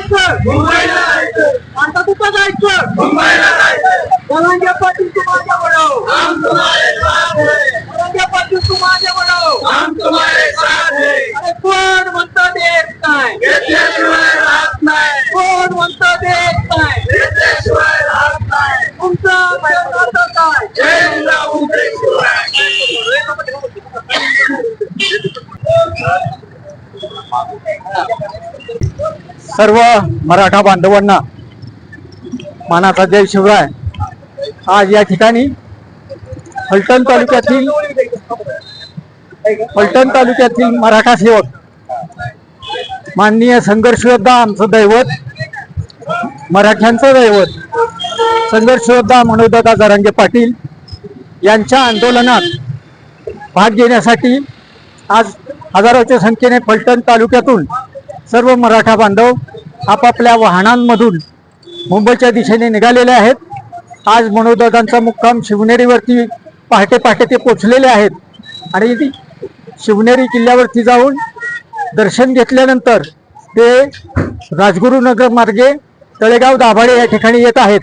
जायचं. मुंबईला जायचं. आता कुठं जायचं? मुंबईला. सर्व मराठा बांधवांना मानाचा जय शिवराय. आज या ठिकाणी फलटण तालुक्यातील फलटण तालुक्यातील मराठा सेवक माननीय संघर्षयोद्धा आमचं दैवत मराठ्यांचं दैवत संघर्षयोद्धा योद्धा जरांगे पाटील यांच्या आंदोलनात भाग घेण्यासाठी आज हजारोच्या संख्येने फलटण तालुक्यातून सर्व मराठा बांधव आपापल्या वाहनांमधून मुंबईच्या दिशेने निघालेले आहेत. आज मनोदादांचा मुक्काम शिवनेरीवरती पहाटे पहाटे ते पोचलेले आहेत. आणि शिवनेरी किल्ल्यावरती जाऊन दर्शन घेतल्यानंतर ते राजगुरुनगर मार्गे तळेगाव दाभाडे या ठिकाणी येत आहेत.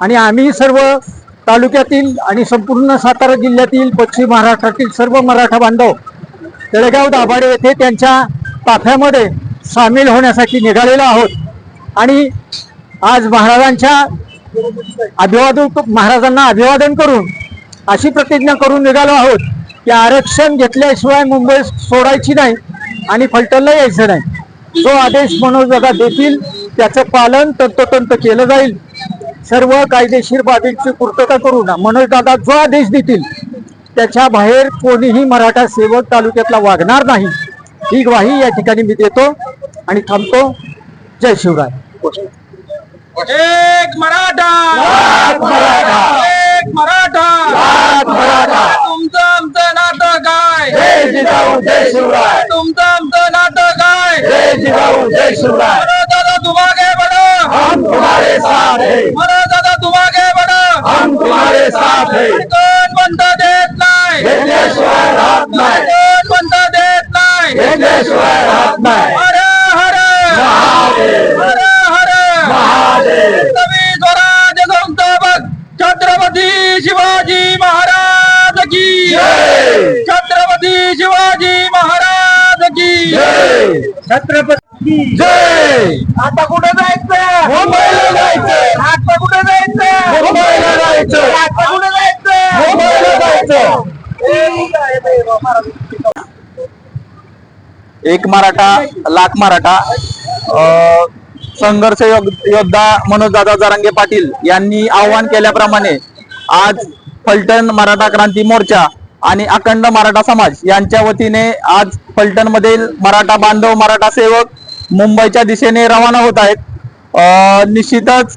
आणि आम्ही सर्व तालुक्यातील आणि संपूर्ण सातारा जिल्ह्यातील पश्चिम महाराष्ट्रातील सर्व मराठा बांधव तळेगाव दाभाडे येथे त्यांच्या ताफ्यामध्ये सामील होण्यासाठी निघालेलो आहोत. आणि आज महाराजांच्या अभिवादन महाराजांना अभिवादन करून अशी प्रतिज्ञा करून निघालो आहोत की आरक्षण घेतल्याशिवाय मुंबई सोडायची नाही आणि फलटणला यायचं नाही. जो आदेश मनोजदादा देतील त्याचं पालन तंतोतंत केलं जाईल. सर्व कायदेशीर बाबींची पूर्तता करून मनोजदादा जो आदेश देतील त्याच्या बाहेर कोणीही मराठा सेवक तालुक्यातला वागणार नाही ही ग्वाही या ठिकाणी मी देतो आणि थांबतो. जय शिवराय. एक मराठा. एक मराठा. तुमचं आमचं नातं काय? जय शिवराय. तुमचं आमचं नातं काय? जय जिजाऊ जय शिवराय. मरो दादा तुम आगे बढ़ो हम तुम्हारे साथ है. मरो दादा तुम आगे बढ़ो हम तुम्हारे साथ है. कोण घेतल्याशिवाय राहत नाही. कोण म्हणतं देत नाही. घेतल्याशिवाय राहत नाही. हर हर. महादेव. हर हर. महादेव. स्वराज्य संस्थापक छत्रपती शिवाजी महाराज की छत्रपती शिवाजी महाराज की छत्रपती. जय. आता कुठे जायचं? मुंबईला जायचं आता कुठे जायचं मुंबईला जायचं आता कुठे जायचं मुंबईला जायचं एक मराठा लाख मराठा संघर्ष योग- योद्धा मनोजदादा जरांगे पाटील यांनी आवाहन केल्याप्रमाणे आज फलटण मराठा क्रांती मोर्चा आणि अखंड मराठा समाज यांच्या वतीने आज फलटण मधील मराठा बांधव मराठा सेवक मुंबईच्या दिशेने रवाना होत आहेत. निश्चितच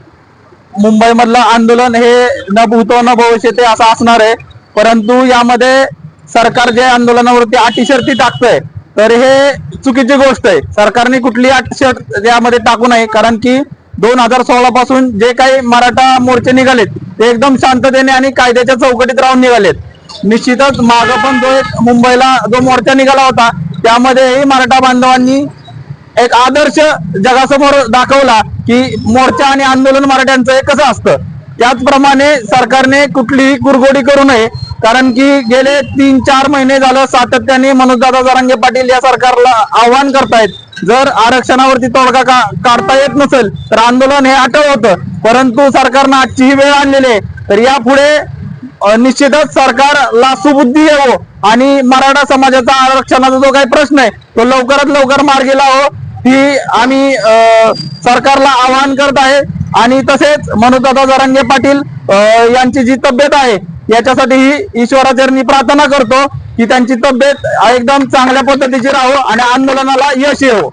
मुंबईमधलं आंदोलन हे न भूतो न भविष्यते असं असणार आहे. परंतु यामध्ये सरकार जे आंदोलनावरती अटी टाकतंय तर हे चुकीची गोष्ट आहे. सरकारने कुठली अट यामध्ये टाकू नये कारण की दोन हजार सोळा पासून जे काही मराठा मोर्चे निघालेत ते एकदम शांततेने आणि कायद्याच्या चौकटीत राहून निघालेत. निश्चितच माग पण जो एक मुंबईला जो मोर्चा निघाला होता त्यामध्येही मराठा बांधवांनी एक आदर्श जगासमोर दाखवला की मोर्चा आणि आंदोलन मराठ्यांचं हे कसं असतं. त्याचप्रमाणे सरकारने कुठलीही कुरगोडी करू नये कारण की गेले तीन चार महिने झालं सातत्याने मनोजदादा जरांगे पाटील या सरकारला आव्हान करतायत. जर आरक्षणावरती तोडगा का काढता येत नसेल तर आंदोलन हे अटळ होतं. परंतु सरकारनं आजची ही वेळ आणलेली आहे. तर यापुढे निश्चितच सरकारला सुबुद्धी येवो आणि मराठा समाजाचा आरक्षणाचा जो काही प्रश्न आहे तो लवकरात लवकर मार्गी लावो. ही आम्ही सरकारला आवाहन करत आहे. आणि तसेच मनोजदादा जरांगे पाटील यांची जी तब्येत आहे याच्यासाठीही ईश्वराचरणी प्रार्थना करतो की त्यांची तब्येत एकदम चांगल्या पद्धतीची राहो आणि आंदोलनाला यश येवो.